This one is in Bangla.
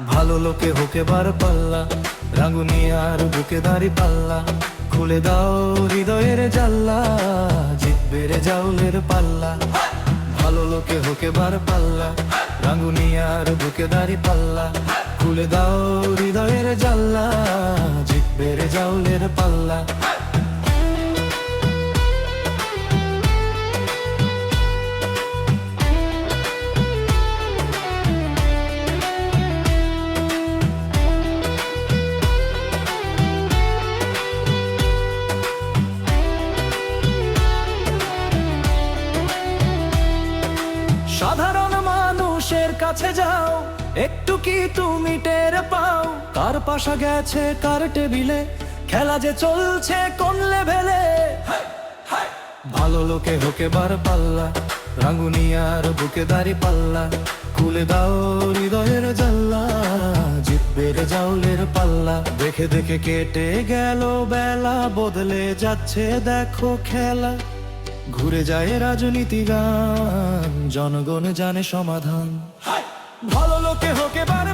ভালো লোকে হোকে বার পাল্লা। রাঙ্গুনিয়ার বুকে দাঁড়ি পাল্লা। খুলে দাও হৃদয়ের জাল্লা, জিতবে রে জাউলের পাল্লা। ভালো লোকে হোকে বার পাল্লা রাঙ্গুনিয়ার বুকে দাঁড়ি পাল্লা। খুলে দাও হৃদয়ের জাল্লা, জিতবে রে জাউলের পাল্লা। সাধারণ মানুষের কাছে যাও একটু কি তুমি টের পাও? কার পাশা গেছে কার টেবিলে? খেলা যে চলছে কোন লেভেলে? ভালো লোকে হোকে বার পাল্লা রাঙ্গুনিয়ার বুকে দাঁড়ি পাল্লা। খুলে দাও হৃদয়ের জাল্লা জিতবে রে জাউলের পাল্লা। দেখে দেখে কেটে গেল বেলা বদলে যাচ্ছে দেখো খেলা। ঘুরে যায় রাজনীতি গান জনগণ জানে সমাধান। ভালো লোকে হোকে বার